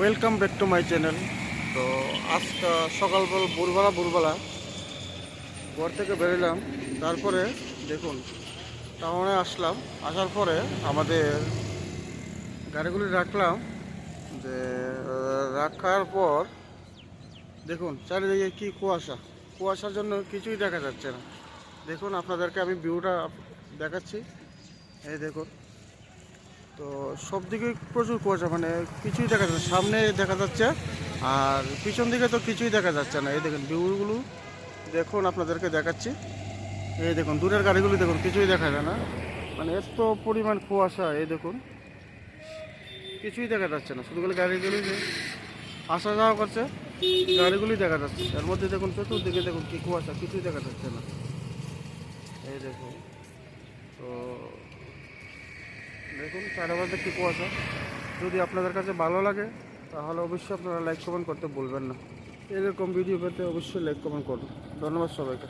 Welcome back to my channel. তো আজকে সকালবেলা, ভোরবেলা ভোরবেলা ঘর থেকে বেরোলাম। তারপরে দেখুন, টাউনে আসলাম। আসার পরে আমাদের গাড়িগুলি রাখলাম। যে রাখার পর দেখুন, চারিদিকে কি কুয়াশা। কুয়াশার জন্য কিছুই দেখা যাচ্ছে না। দেখুন, আপনাদেরকে আমি ভিউটা দেখাচ্ছি। এই দেখুন। তো সব দিকে প্রচুর কুয়াশা মানে কিছুই দেখা যাচ্ছে। সামনে দেখা যাচ্ছে, আর পিছন দিকে তো কিছুই দেখা যাচ্ছে না। এই দেখুন ভিউগুলো, দেখুন আপনাদেরকে দেখাচ্ছি। এই দেখুন, দূরের গাড়িগুলি দেখুন, কিছুই দেখা যায় না। মানে এত পরিমাণ কুয়াশা, এই দেখুন। কিছুই দেখা যাচ্ছে না, শুধু গাড়িগুলি আসা যাওয়া করছে গাড়িগুলি দেখা যাচ্ছে। এর মধ্যে দেখুন, চতুর্দিকে দেখুন কি কুয়াশা, কিছুই দেখা যাচ্ছে না। এই দেখুন, তো দেখুন চারবাজে কী কুয়াশা যদি আপনাদের কাছে ভালো লাগে, তাহলে অবশ্যই আপনারা লাইক কমেন্ট করতে বলবেন না। এরকম ভিডিও পেতে অবশ্যই লাইক কমেন্ট করুন। ধন্যবাদ সবাইকে।